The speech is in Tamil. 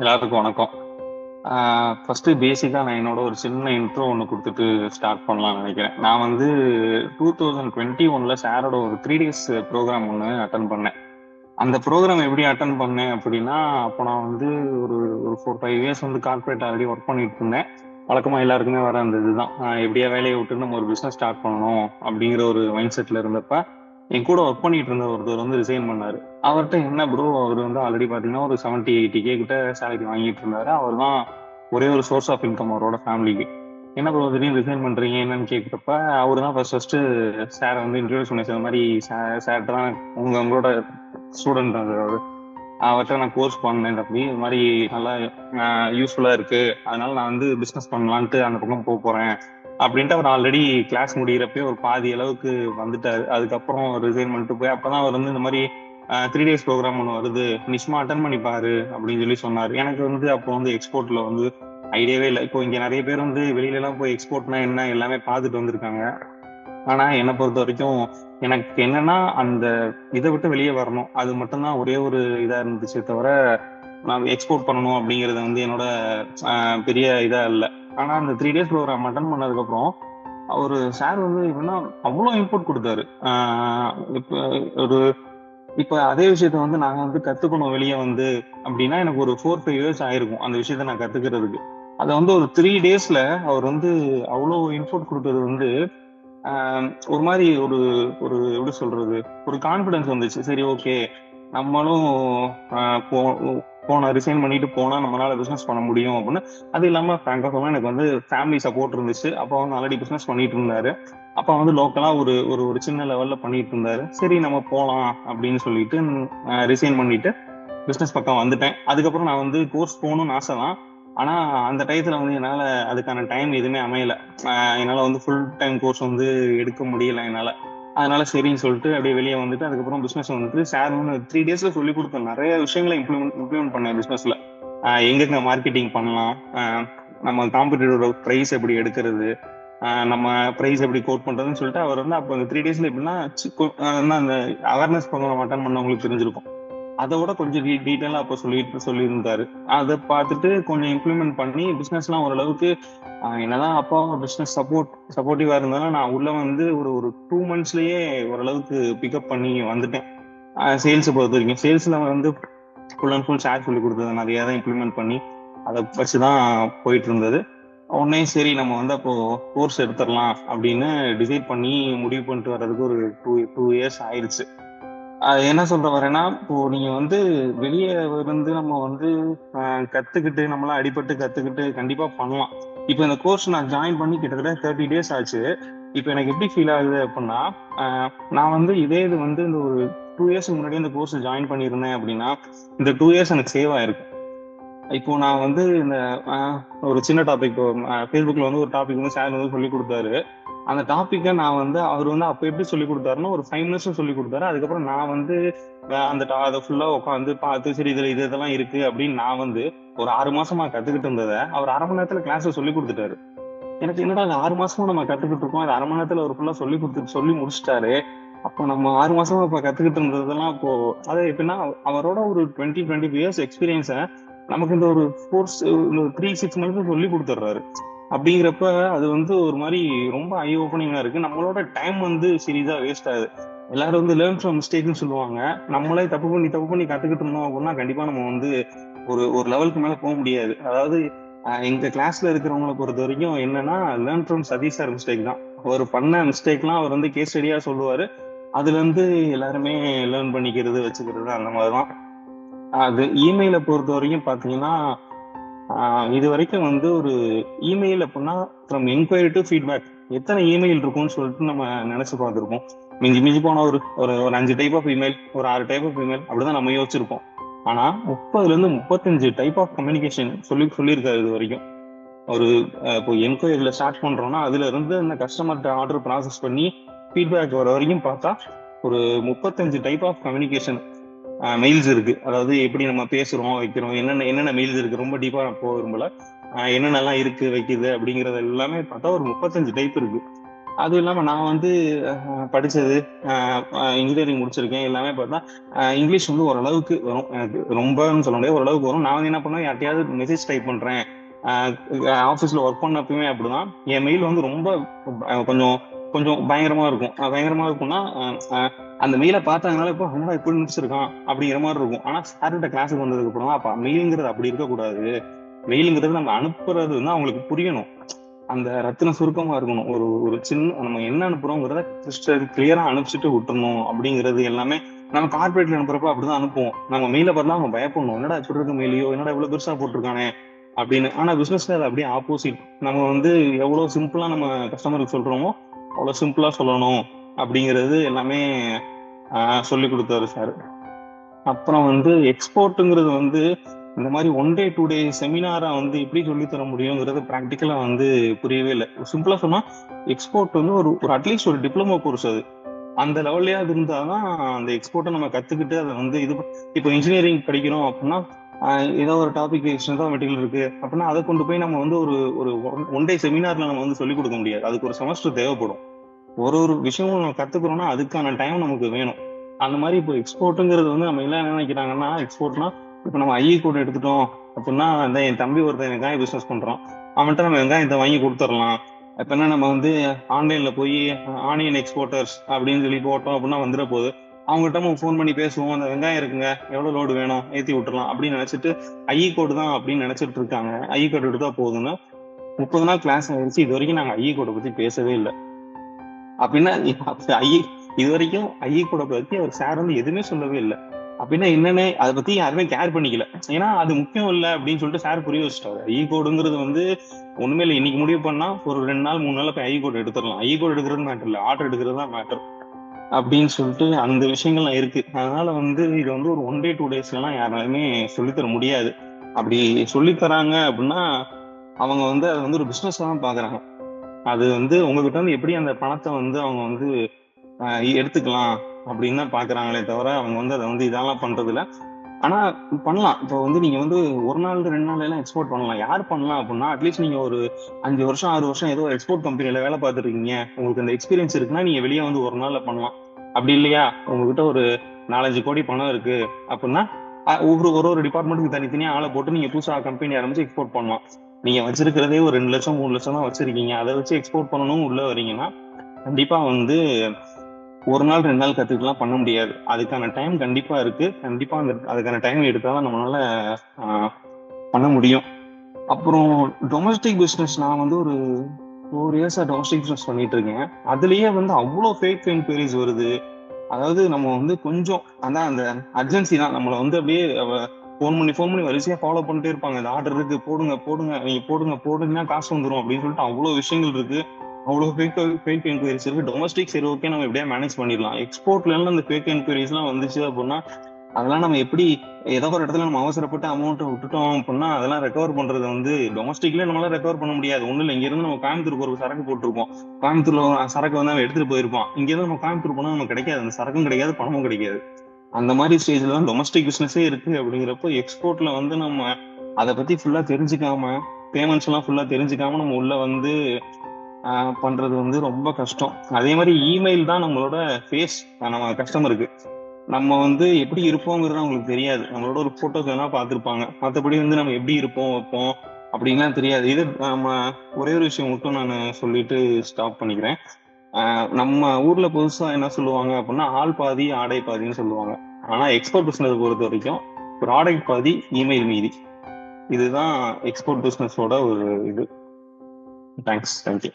எல்லாருக்கும் வணக்கம். ஃபர்ஸ்ட் பேசிக்காக நான் என்னோட ஒரு சின்ன இன்ட்ரோ ஒன்று கொடுத்துட்டு ஸ்டார்ட் பண்ணலாம்னு நினைக்கிறேன். நான் வந்து டூ தௌசண்ட் டுவெண்ட்டி ஒன்ல சாரோட ஒரு த்ரீ டேஸ் ப்ரோக்ராம் ஒன்று அட்டன் பண்ணேன். அந்த ப்ரோக்ராம் எப்படி அட்டன் பண்ணேன் அப்படின்னா அப்போ நான் வந்து ஒரு ஒரு ஃபோர் ஃபைவ் இயர்ஸ் வந்து கார்பரேட் ஆல்ரெடி ஒர்க் பண்ணிட்டு இருந்தேன். வழக்கமாக எல்லாருக்குமே வர அந்த இதுதான். எப்படியா வேலையை விட்டு நம்ம ஒரு பிஸ்னஸ் ஸ்டார்ட் பண்ணணும் அப்படிங்கிற ஒரு மைண்ட் செட்டில் இருந்தப்ப என் கூட ஒர்க் பண்ணிட்டு இருந்த ஒருத்தர் வந்து ரிசைன் பண்ணாரு. அவர்கிட்ட என்ன ப்ரோ அவர் வந்து ஆல்ரெடி பாத்தீங்கன்னா ஒரு செவன்டி எயிட்டி கே கிட்ட சேலரி வாங்கிட்டு இருந்தாரு. அவர் தான் ஒரே ஒரு சோர்ஸ் ஆஃப் இன்கம் அவரோட ஃபேமிலிக்கு என்ன ப்ரோ திடீர்னு ரிசைன் பண்றீங்க? என்னன்னு கேட்குறப்ப அவர் தான் ஃபர்ஸ்ட் ஃபர்ஸ்ட் சார் வந்து இன்ட்ரடியூஸ் பண்ணி இந்த மாதிரி சார் தான் உங்க உங்களோட ஸ்டூடெண்ட் அவர். அவர்கிட்ட நான் கோர்ஸ் பண்ணேன் அப்படி இது மாதிரி நல்லா யூஸ்ஃபுல்லா இருக்கு. அதனால நான் வந்து பிசினஸ் பண்ணலான்ட்டு அந்த பக்கம் போக போறேன். அப்படின்ட்டு அவர் ஆல்ரெடி கிளாஸ் முடிகிறப்பே ஒரு பாதி அளவுக்கு வந்துட்டாரு. அதுக்கப்புறம் ரிசைன் பண்ணிட்டு போய் அப்பதான் அவர் வந்து இந்த மாதிரி த்ரீ டேஸ் ப்ரோக்ராம் ஒன்று வருது. நிஷ்மா அட்டன் பண்ணி பாரு அப்படின்னு சொல்லி சொன்னார். எனக்கு வந்து அப்போ வந்து எக்ஸ்போர்ட்ல வந்து ஐடியாவே இல்லை. இப்போ இங்கே நிறைய பேர் வந்து வெளியிலலாம் போய் எக்ஸ்போர்ட்னா என்ன எல்லாமே பார்த்துட்டு வந்திருக்காங்க. ஆனால் என்னை பொறுத்த வரைக்கும் எனக்கு என்னன்னா அந்த இதை விட்டு வெளியே வரணும். அது மட்டும்தான் ஒரே ஒரு இதாக இருந்துச்சு தவிர நான் எக்ஸ்போர்ட் பண்ணணும் அப்படிங்கிறது வந்து என்னோட பெரிய இதாக இல்லை. ஆனால் அந்த த்ரீ டேஸ் ப்ரோக்ராம் அட்டன் பண்ணதுக்கப்புறம் அவர் சார் வந்து எப்படின்னா அவ்வளோ இன்புட் கொடுத்தாரு. இப்போ ஒரு இப்ப அதே விஷயத்த வந்து நாங்க வந்து கத்துக்கணும் வெளியே வந்து அப்படின்னா எனக்கு ஒரு ஃபோர் ஃபைவ் இயர்ஸ் ஆயிருக்கும் அந்த விஷயத்த நான் கத்துக்கிறதுக்கு. அதை வந்து ஒரு த்ரீ டேஸ்ல அவர் வந்து அவ்வளோ இன்ஃபோர்ட் கொடுத்தது வந்து ஒரு மாதிரி ஒரு ஒரு எப்படி சொல்றது? ஒரு கான்ஃபிடன்ஸ் வந்துச்சு. சரி ஓகே நம்மளும் போ- போன ரிசைன் பண்ணிட்டு போனா நம்மளால பிசினஸ் பண்ண முடியும் அப்படின்னு. அது இல்லாம ஃப்ராங்கா எனக்கு வந்து ஃபேமிலி சப்போர்ட் இருந்துச்சு. அப்போ வந்து ஆல்ரெடி பிசினஸ் பண்ணிட்டு இருந்தாரு. அப்ப வந்து லோக்கலா ஒரு ஒரு ஒரு சின்ன லெவல்ல பண்ணிட்டு இருந்தாரு. சரி நம்ம போலாம் அப்படின்னு சொல்லிட்டு ரிசைன் பண்ணிட்டு பிசினஸ் பக்கம் வந்துட்டேன். அதுக்கப்புறம் நான் வந்து கோர்ஸ் போகணும்னு ஆசை தான் ஆனா அந்த டயத்துல வந்து என்னால அதுக்கான டைம் எதுவுமே அமையல. என்னால வந்து ஃபுல் டைம் கோர்ஸ் வந்து எடுக்க முடியல என்னால. அதனால சரின்னு சொல்லிட்டு அப்படியே வெளியே வந்துட்டு அதுக்கப்புறம் பிசினஸ் வந்துட்டு சார் ஒன்று த்ரீ டேஸ்ல சொல்லி கொடுத்தோம் நிறைய விஷயங்களை இம்ப்ளிமெண்ட் இம்ப்ளிமெண்ட் பண்ணேன் பிசினஸ்ல எங்கெங்க மார்க்கெட்டிங் பண்ணலாம்? நம்ம காம்படிட்டரோட ப்ரைஸ் எப்படி எடுக்கிறது? நம்ம ப்ரைஸ் எப்படி கோட் பண்றதுன்னு சொல்லிட்டு அவர் வந்து அப்போ அந்த த்ரீ டேஸ்ல எப்படின்னா சி- என்ன அந்த அவேர்னஸ் ப்ரோக்ராம் அட்டன் பண்ணவங்களுக்கு தெரிஞ்சிருக்கும். அதை விட கொஞ்சம் டீட்டெயிலாக அப்போ சொல்லிட்டு சொல்லியிருந்தாரு. அதை பார்த்துட்டு கொஞ்சம் இம்ப்ளிமெண்ட் பண்ணி பிஸ்னஸ்லாம் ஓரளவுக்கு என்னதான் அப்பா பிஸ்னஸ் சப்போர்ட் சப்போர்ட்டிவாக இருந்தாலும் நான் உள்ள வந்து ஒரு ஒரு டூ மந்த்ஸ்லயே ஓரளவுக்கு பிக்கப் பண்ணி வந்துட்டேன். சேல்ஸை பொறுத்த வரைக்கும் சேல்ஸில் வந்து ஃபுல் அண்ட் ஃபுல் ஷேர் சொல்லி கொடுத்தது நிறைய தான் இம்ப்ளிமெண்ட் பண்ணி அதை வச்சு தான் போயிட்டு இருந்தது உடனே சரி நம்ம வந்து அப்போ கோர்ஸ் எடுத்துடலாம் அப்படின்னு டிசைட் பண்ணி முடிவு பண்ணிட்டு வர்றதுக்கு ஒரு டூ டூ இயர்ஸ் ஆயிடுச்சு என்ன சொல்ற வரேன்னா இப்போ நீங்க வந்து வெளியே இருந்து நம்ம வந்து கத்துக்கிட்டு நம்மளாம் அடிபட்டு கத்துக்கிட்டு கண்டிப்பா பண்ணலாம். இப்போ இந்த கோர்ஸ் நான் ஜாயின் பண்ணி கிட்டத்தட்ட தேர்ட்டி டேஸ் ஆச்சு. இப்போ எனக்கு எப்படி ஃபீல் ஆகுது அப்படின்னா நான் வந்து இதே இது வந்து இந்த ஒரு டூ இயர்ஸ் முன்னாடி இந்த கோர்ஸ் ஜாயின் பண்ணியிருந்தேன் அப்படின்னா இந்த டூ இயர்ஸ் எனக்கு சேவ் ஆயிருக்கும் இப்போ நான் வந்து இந்த ஒரு சின்ன டாபிக் ஃபேஸ்புக்ல வந்து ஒரு டாபிக் வந்து சார் வந்து சொல்லி கொடுத்தாரு. அந்த டாப்பிக்கை நான் வந்து அவர் வந்து அப்போ எப்படி சொல்லி கொடுத்தாருன்னா ஒரு ஃபைவ் மினிட்ஸ் சொல்லி கொடுத்தாரு. அதுக்கப்புறம் நான் வந்து அந்த அதை ஃபுல்லாக உட்காந்து பார்த்து சரி இதில் இது இதெல்லாம் இருக்கு அப்படின்னு நான் வந்து ஒரு ஆறு மாசமா கத்துக்கிட்டு இருந்ததை அவர் அரை மணி நேரத்துல கிளாஸ்ல சொல்லி கொடுத்துட்டாரு. எனக்கு என்னடா அது ஆறு மாசமா நம்ம கத்துக்கிட்டு இருக்கோம்? அது அரை மணி நேரத்துல ஒரு ஃபுல்லா சொல்லி கொடுத்து சொல்லி முடிச்சிட்டாரு. அப்போ நம்ம ஆறு மாசமா இப்ப கத்துக்கிட்டு இருந்ததெல்லாம் இப்போ அது எப்படின்னா அவரோட ஒரு டுவெண்ட்டி டுவெண்ட்டி இயர்ஸ் எக்ஸ்பீரியன்ஸை நமக்கு இந்த ஒரு ஃபோர் த்ரீ சிக்ஸ் மந்த்ஸ் சொல்லி கொடுத்துட்றாரு. அப்படிங்கிறப்ப அது வந்து ஒரு மாதிரி ரொம்ப ஐ ஓப்பனிங்காக இருக்குது நம்மளோட டைம் வந்து சீரியஸா வேஸ்ட் ஆகுது. எல்லாரும் வந்து லேர்ன் ஃப்ரம் மிஸ்டேக்னு சொல்லுவாங்க. நம்மளே தப்பு பண்ணி தப்பு பண்ணி கற்றுக்கிட்டு இருந்தோம் அப்படின்னா கண்டிப்பாக நம்ம வந்து ஒரு ஒரு லெவலுக்கு மேலே போக முடியாது. அதாவது எங்கள் கிளாஸில் இருக்கிறவங்களை இருக்கிறவங்கள பொறுத்த வரைக்கும் என்னன்னா learn from Sathish sir mistake தான். அவர் பண்ண மிஸ்டேக்லாம் அவர் வந்து கேஸ் ஸ்டடியாக சொல்லுவார். அதுலேருந்து எல்லாருமே லேர்ன் பண்ணிக்கிறது வச்சுக்கிறது அந்த மாதிரி தான் அது இமெயிலை பொறுத்த வரைக்கும் பார்த்தீங்கன்னா இது வரைக்கும் வந்து ஒரு இமெயில் அப்படின்னா ஃப்ரம் என்கொயரி டு ஃபீட்பேக் எத்தனை இமெயில் இருக்கும்னு சொல்லிட்டு நம்ம நினைச்சு பார்த்துருப்போம். மிஞ்சி மிஞ்சி போன ஒரு ஒரு ஒரு அஞ்சு டைப் ஆஃப் இமெயில் ஒரு ஆறு டைப் ஆஃப் இமெயில் அப்படிதான் நம்ம யோசிச்சிருப்போம். ஆனா முப்பதுல இருந்து முப்பத்தஞ்சு டைப் ஆஃப் கம்யூனிகேஷன் சொல்லி சொல்லியிருக்காரு இது வரைக்கும். ஒரு இப்போ என்கொயரியில ஸ்டார்ட் பண்றோம்னா அதுல இருந்து இந்த கஸ்டமர்கிட்ட ஆர்டர் ப்ராசஸ் பண்ணி ஃபீட்பேக் வர வரைக்கும் பார்த்தா ஒரு முப்பத்தஞ்சு டைப் ஆஃப் கம்யூனிகேஷன் மெயில்ஸ் இருக்கு. அதாவது எப்படி நம்ம பேசுறோம் வைக்கிறோம் என்னென்ன என்னென்ன மெயில்ஸ் இருக்கு ரொம்ப டீப்பா போக விரும்பல. என்னென்னலாம் இருக்கு வைக்குது அப்படிங்கறது எல்லாமே பார்த்தா ஒரு முப்பத்தஞ்சு டைப் இருக்கு. அதுவும் இல்லாம நான் வந்து படிச்சது இன்ஜினியரிங் முடிச்சிருக்கேன். எல்லாமே பார்த்தா இங்கிலீஷ் வந்து ஓரளவுக்கு வரும். எனக்கு ரொம்பன்னு சொல்ல முடியாது. ஓரளவுக்கு வரும். நான் வந்து என்ன பண்ணுவேன் யார்ட்டையாவது மெசேஜ் டைப் பண்றேன். ஆஃபீஸ்ல ஒர்க் பண்ணப்பயுமே அப்படிதான். என் மெயில் வந்து ரொம்ப கொஞ்சம் கொஞ்சம் பயங்கரமா இருக்கும். பயங்கரமா இருக்கும்னா அந்த மெயிலை பார்த்தாங்கனால இப்போ ரொம்ப இப்படி நினைச்சிருக்கான் அப்படிங்கிற மாதிரி இருக்கும். ஆனா சார்கிட்ட கிளாஸுக்கு வந்ததுக்கு அப்புறம் அப்ப மெயிலுங்கிறது அப்படி இருக்கக்கூடாது. மெயிலுங்கிறது நம்ம அனுப்புறது வந்து அவங்களுக்கு புரியணும். அந்த ரத்தின சுருக்கமா இருக்கணும். ஒரு ஒரு சின்ன நம்ம என்ன அனுப்புறோங்கிறத கிறிஸ்டர் கிளியரா அனுப்பிச்சுட்டு விட்டுறணும். அப்படிங்கிறது எல்லாமே நம்ம கார்பரேட்ல அனுப்புறப்ப அப்படிதான் அனுப்புவோம். நம்ம மெயில பார்த்தா அவங்க பயப்படணும். என்னடா இப்படி மெயிலையோ என்னடா இவ்வளவு பெருசா போட்டிருக்கானே? அப்படின்னு. ஆனா பிசினஸ்ல அது அப்படியே ஆப்போசிட் நம்ம வந்து எவ்வளவு சிம்பிளா நம்ம கஸ்டமருக்கு சொல்றோமோ அவ்வளவு சிம்பிளா சொல்லணும் அப்படிங்கிறது எல்லாமே சொல்லி கொடுத்தாரு சார் அப்புறம் வந்து எக்ஸ்போர்ட்டுங்கிறது வந்து இந்த மாதிரி ஒன் டே டூ டே செமினாரா வந்து எப்படி சொல்லித்தர தர முடியுங்கிறது ப்ராக்டிக்கலாக வந்து புரியவே இல்லை. சிம்பிளா சொன்னால் எக்ஸ்போர்ட் வந்து ஒரு ஒரு அட்லீஸ்ட் ஒரு டிப்ளமோ கோர்ஸ் அது. அந்த லெவல்லையாவது இருந்தாதான் அந்த எக்ஸ்போர்ட்டை நம்ம கற்றுக்கிட்டு அதை வந்து இது இப்போ இன்ஜினியரிங் படிக்கிறோம் அப்படின்னா ஏதோ ஒரு டாபிக் தான் மெட்டீரியல் இருக்கு அப்படின்னா அதை கொண்டு போய் நம்ம வந்து ஒரு ஒரு ஒன் டே செமினார்ல நம்ம வந்து சொல்லிக் கொடுக்க முடியாது. அதுக்கு ஒரு செமஸ்டர் தேவைப்படும். ஒரு ஒரு விஷயமும் நம்ம கத்துக்கிறோம்னா அதுக்கான டைம் நமக்கு வேணும். அந்த மாதிரி இப்போ எக்ஸ்போர்ட்டுங்கிறது வந்து நம்ம எல்லாம் என்ன நினைக்கிறாங்கன்னா எக்ஸ்போர்ட்னா இப்போ நம்ம ஐஇ கூட எடுத்துட்டோம் அப்படின்னா இந்த என் தம்பி ஒருத்தன் வெங்காயம் பிஸ்னஸ் பண்றோம் அவன்கிட்ட நம்ம வெங்காயத்தை வாங்கி கொடுத்துடலாம். இப்ப என்ன நம்ம வந்து ஆன்லைன்ல போய் ஆனியன் எக்ஸ்போர்ட்டர்ஸ் அப்படின்னு சொல்லி போட்டோம் அப்படின்னா வந்துட போகுது அவங்ககிட்ட நம்ம ஃபோன் பண்ணி பேசுவோம் அந்த வெங்காயம் இருக்குங்க எவ்வளவு லோடு வேணும் ஏற்றி விட்டுறலாம் அப்படின்னு நினைச்சிட்டு ஐஇ கோடு தான் அப்படின்னு நினைச்சிட்டு இருக்காங்க. ஐஇ கோடு எடுத்தா போதுன்னு முப்பது நாள் கிளாஸ் ஆயிடுச்சு இது வரைக்கும் நாங்கள் ஐஇ கோடை பத்தி பேசவே இல்லை. அப்படின்னா ஐ இது வரைக்கும் ஐஇ கோடை பத்தி அவர் சார் வந்து எதுவுமே சொல்லவே இல்லை. அப்படின்னா என்னன்னு அதை பத்தி யாருமே கேர் பண்ணிக்கல. ஏன்னா அது முக்கியம் இல்லை அப்படின்னு சொல்லிட்டு சார் புரிய வச்சுட்டாரு. ஐ கோடுங்கிறது வந்து ஒண்ணுமே இல்லை. இன்னைக்கு முடிவு பண்ணா ஒரு ரெண்டு நாள் மூணு நாள் போய் ஐ கோடு எடுத்துடலாம். ஐ கோடு எடுக்கிறது மேட்டர் இல்லை. ஆர்டர் எடுக்கிறது தான் மேட்டர் அப்படின்னு சொல்லிட்டு அந்த விஷயங்கள்லாம் இருக்கு. அதனால வந்து இது வந்து ஒரு ஒன் டே டூ டேஸ்லாம் யாராலுமே சொல்லித்தர முடியாது. அப்படி சொல்லித்தராங்க அப்படின்னா அவங்க வந்து அதை வந்து ஒரு பிஸ்னஸ் தான் பாக்குறாங்க. அது வந்து உங்ககிட்ட வந்து எப்படி அந்த பணத்தை வந்து அவங்க வந்து எடுத்துக்கலாம் அப்படின்னு தான் பாக்குறாங்களே தவிர அவங்க வந்து அதை வந்து இதெல்லாம் பண்றது இல்ல ஆனா பண்ணலாம். இப்போ வந்து நீங்க வந்து ஒரு நாள் ரெண்டு நாள் எல்லாம் எக்ஸ்போர்ட் பண்ணலாம். யார் பண்ணலாம் அப்படின்னா அட்லீஸ்ட் நீங்க ஒரு அஞ்சு வருஷம் ஆறு வருஷம் ஏதோ எக்ஸ்போர்ட் கம்பெனில வேலை பார்த்துருக்கீங்க. உங்களுக்கு அந்த எக்ஸ்பீரியன்ஸ் இருக்குன்னா நீங்க வெளியே வந்து ஒரு நாள்ல பண்ணலாம். அப்படி இல்லையா? உங்ககிட்ட ஒரு நாலஞ்சு கோடி பணம் இருக்கு அப்படின்னா ஒவ்வொரு ஒரு ஒரு டிபார்ட்மெண்ட்டுக்கு தனித்தனியா ஆளை போட்டு நீங்க புதுசாக கம்பெனி ஆரம்பிச்சு எக்ஸ்போர்ட் பண்ணலாம். நீங்க வச்சிருக்கிறதே ஒரு ரெண்டு லட்சம் மூணு லட்சம் தான் வச்சிருக்கீங்க. அதை வச்சு எக்ஸ்போர்ட் பண்ணணும் உள்ள வரீங்கன்னா கண்டிப்பா வந்து ஒரு நாள் ரெண்டு நாள் கத்துக்கலாம் பண்ண முடியாது. அதுக்கான டைம் கண்டிப்பா இருக்கு. கண்டிப்பா அந்த அதுக்கான டைம் எடுத்தாதான் நம்மளால பண்ண முடியும். அப்புறம் டொமஸ்டிக் பிஸ்னஸ் நான் வந்து ஒரு ஃபோர் இயர்ஸா டொமஸ்டிக் பிஸ்னஸ் பண்ணிட்டு இருக்கேன். அதுலயே வந்து அவ்வளோ ஃபேக் என்கொயரிஸ் வருது. அதாவது நம்ம வந்து கொஞ்சம் அதான் அந்த அர்ஜென்சி தான். நம்மளை வந்து அப்படியே ஃபோன் பண்ணி ஃபோன் பண்ணி வரிசையாக ஃபாலோ பண்ணிட்டே இருப்பாங்க. இந்த ஆர்டர் இருக்கு போடுங்க போடுங்க நீங்க போடுங்க போடுங்கன்னா காசு வந்துடும் அப்படின்னு சொல்லிட்டு அவ்வளோ விஷயங்கள் இருக்கு. அவ்வளோ ஃபேக் ஃபேக் என்கொயரிஸ் இருக்கு. டொமஸ்டிக் சரி ஓகே நம்ம எப்படியா மேனேஜ் பண்ணிடலாம். எக்ஸ்போர்ட்ல அந்த ஃபேக் என்கொயரிஸ்லாம் வந்துச்சு அப்படின்னா அதெல்லாம் நம்ம எப்படி ஏதோ ஒரு இடத்துல நம்ம அவசரப்பட்டு அமௌண்ட்டை விட்டுட்டோம் அப்படின்னா அதெல்லாம் ரெக்கவர் பண்றது வந்து டொமஸ்டிக்ல நம்மளால ரெக்கவர் பண்ண முடியாது. ஒன்றும் இல்லை. இங்கேருந்து நம்ம கோயம்புத்தூருக்கு ஒரு சரக்கு போட்டிருப்போம் கோயம்புத்தூர்ல சரக்கு வந்து அவன் எடுத்துட்டு போயிருப்பான். இங்கிருந்து நம்ம கோயம்புத்தூர் போனால் நமக்கு கிடைக்காது. அந்த சரக்கும் கிடைக்காது பணமும் கிடைக்காது. அந்த மாதிரி ஸ்டேஜ்ல தான் டொமஸ்டிக் பிசினஸே இருக்கு அப்படிங்கிறப்போ எக்ஸ்போர்ட்ல வந்து நம்ம அதை பத்தி ஃபுல்லா தெரிஞ்சுக்காம பேமெண்ட்ஸ் எல்லாம் ஃபுல்லா தெரிஞ்சுக்காம நம்ம உள்ள வந்து பண்றது வந்து ரொம்ப கஷ்டம். அதே மாதிரி இமெயில் தான் நம்மளோட ஃபேஸ் நம்ம கஸ்டமருக்கு நம்ம வந்து எப்படி இருப்போங்கிறது அவங்களுக்கு தெரியாது. நம்மளோட ஒரு போட்டோஸ் வேணா பார்த்துருப்பாங்க. மற்றபடி வந்து நம்ம எப்படி இருப்போம் வைப்போம் அப்படின்லாம் தெரியாது. இது நம்ம ஒரே ஒரு விஷயம் மட்டும் நான் சொல்லிட்டு ஸ்டாப் பண்ணிக்கிறேன். நம்ம ஊர்ல புதுசா என்ன சொல்லுவாங்க அப்படின்னா ஆள் பாதி ஆடை பாதின்னு சொல்லுவாங்க. ஆனா எக்ஸ்போர்ட் பிசினஸ் பொறுத்த வரைக்கும் ப்ராடக்ட் பாதி இமெயில் மீதி. இதுதான் எக்ஸ்போர்ட் பிசினஸோட ஒரு இது. Thanks thank you